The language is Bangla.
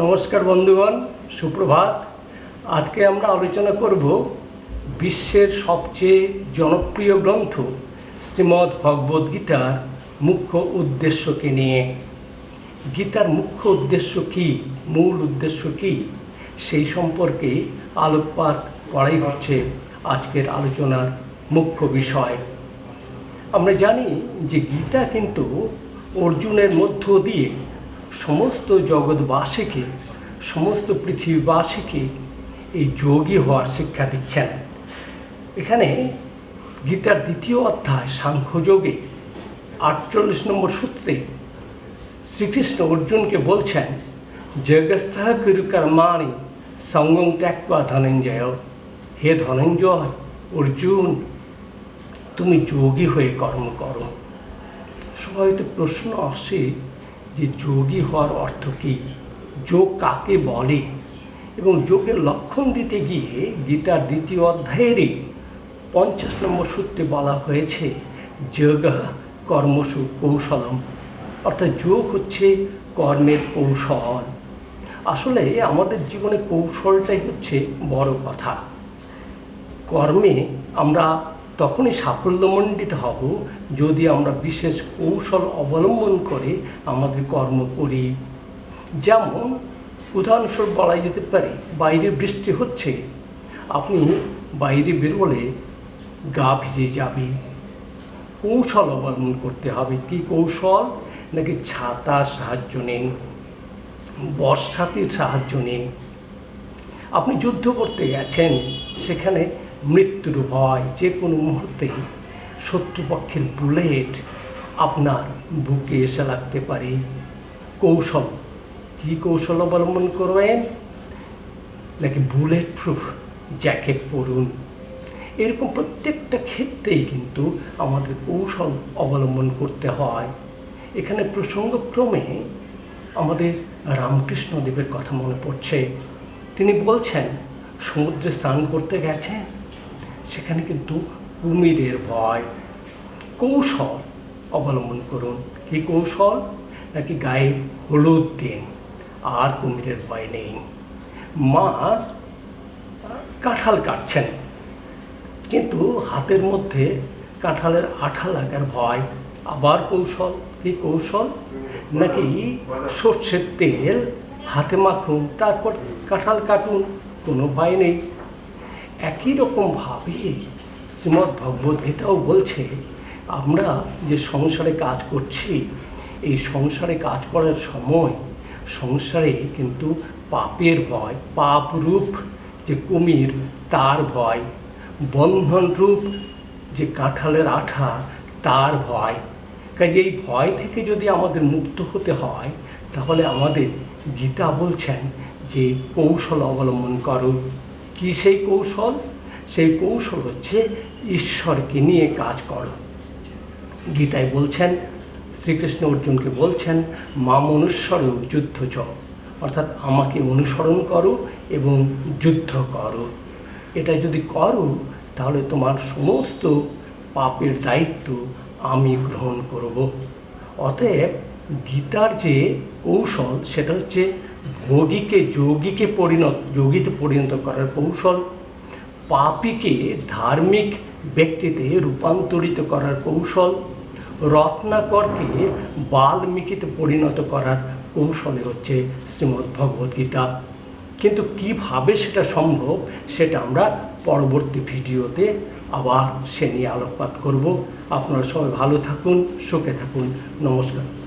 নমস্কার বন্ধুগণ, সুপ্রভাত। আজকে আমরা আলোচনা করব বিশ্বের সবচেয়ে জনপ্রিয় গ্রন্থ শ্রীমদ্ ভগবদ্ গীতার মুখ্য উদ্দেশ্যকে নিয়ে। গীতার মুখ্য উদ্দেশ্য কী, মূল উদ্দেশ্য কী, সেই সম্পর্কে আলোকপাত করাই হচ্ছে আজকের আলোচনার মুখ্য বিষয়। আমরা জানি যে গীতা কিন্তু অর্জুনের মধ্য দিয়ে সমস্ত জগৎবাসীকে, সমস্ত পৃথিবীবাসীকে এই যোগী হওয়ার শিক্ষা দিচ্ছেন। এখানে গীতার দ্বিতীয় অধ্যায়, সাংখ্যযোগে আটচল্লিশ নম্বর সূত্রে শ্রীকৃষ্ণ অর্জুনকে বলছেন জগস্থ গুরু কর্মাণি সঙ্গম ত্যাগবা ধনঞ্জয়। হে ধনঞ্জয়, অর্জুন, তুমি যোগী হয়ে কর্ম করো। সবাই তো প্রশ্ন আসে যে যোগী হওয়ার অর্থ কী? যোগ কাকে বলে? এবং যোগের লক্ষণ দিতে গিয়ে গীতার দ্বিতীয় অধ্যায়েরই পঞ্চাশ নম্বর সূত্রে বলা হয়েছে, যোগ কর্মসু কৌশলম। অর্থাৎ যোগ হচ্ছে কর্মের কৌশল। আসলে আমাদের জীবনে কৌশলটাই হচ্ছে বড় কথা। কর্মে আমরা তখনই সাফল্যমণ্ডিত হব যদি আমরা বিশেষ কৌশল অবলম্বন করে আমাদের কর্ম করি। যেমন, উদাহরণস্বরূপ বলা যেতে পারে, বাইরে বৃষ্টি হচ্ছে, আপনি বাইরে বেরোলে গা ভিজে যাবে। কৌশল অবলম্বন করতে হবে। কি কৌশল? নাকি ছাতার সাহায্য নিন, বর্ষাতির সাহায্য নিন। আপনি যুদ্ধ করতে গেছেন, সেখানে মৃত্যুর ভয় যে কোনো মুহূর্তে শত্রুপক্ষের বুলেট আপনার বুকে এসে লাগতে পারে। কৌশল, কী কৌশল অবলম্বন করবেন? নাকি বুলেট প্রুফ জ্যাকেট পরুন? এরকম প্রত্যেকটা ক্ষেত্রেই কিন্তু আমাদের কৌশল অবলম্বন করতে হয়। এখানে প্রসঙ্গক্রমে আমাদের রামকৃষ্ণ দেবের কথা মনে পড়ছে। তিনি বলছেন, সমুদ্রে স্নান করতে গেছেন? সেখানে কিন্তু কুমিরের ভয়। কৌশল অবলম্বন করুন। কি কৌশল? নাকি গায়ে হলুদ দিন। আর কুমিরের ভয় নেই। মা কাঁঠাল কাটছেন। কিন্তু হাতের মধ্যে কাঁঠালের আঠা লাগার ভয়। আবার কৌশল? কি কৌশল? নাকি সর্ষের তেল? হাতে মাখুন, তারপর কাঁঠাল কাটুন। কোনো ভয় নেই। একই রকমভাবে শ্রীমদ্ ভগবদ্গীতাও বলছে, আমরা যে সংসারে কাজ করছি, এই সংসারে কাজ করার সময় সংসারে কিন্তু পাপের ভয়, পাপ রূপ যে কুমির, তার ভয়, বন্ধন রূপ যে কাঁঠালের আঠা, তার ভয়। কাজে এই ভয় থেকে যদি আমাদের মুক্ত হতে হয়, তাহলে আমাদের গীতা বলছেন যে কৌশল অবলম্বন করো। কি সেই কৌশল? সেই কৌশল হচ্ছে ঈশ্বরকে নিয়ে কাজ করো। গীতায় বলছেন, শ্রীকৃষ্ণ অর্জুনকে বলছেন, মা মনুষ্যর যুদ্ধ চ অর্থাৎ আমাকে অনুসরণ করো এবং যুদ্ধ করো। এটা যদি করো, তাহলে তোমার সমস্ত পাপের দায়িত্ব আমি গ্রহণ করব। অতএব গীতার যে কৌশল, সেটা হচ্ছে ভোগীকে, যোগীকে পরিণত, যোগীতে পরিণত করার কৌশল, পাপীকে ধার্মিক ব্যক্তিতে রূপান্তরিত করার কৌশল, রত্নাকরকে বাল্মীকিতে পরিণত করার কৌশলে হচ্ছে শ্রীমদ্ ভগবদ্গীতা কিন্তু কীভাবে সেটা সম্ভব, সেটা আমরা পরবর্তী ভিডিওতে আবার সে নিয়ে আলোকপাত করব। আপনারা সবাই ভালো থাকুন, সুখে থাকুন। নমস্কার।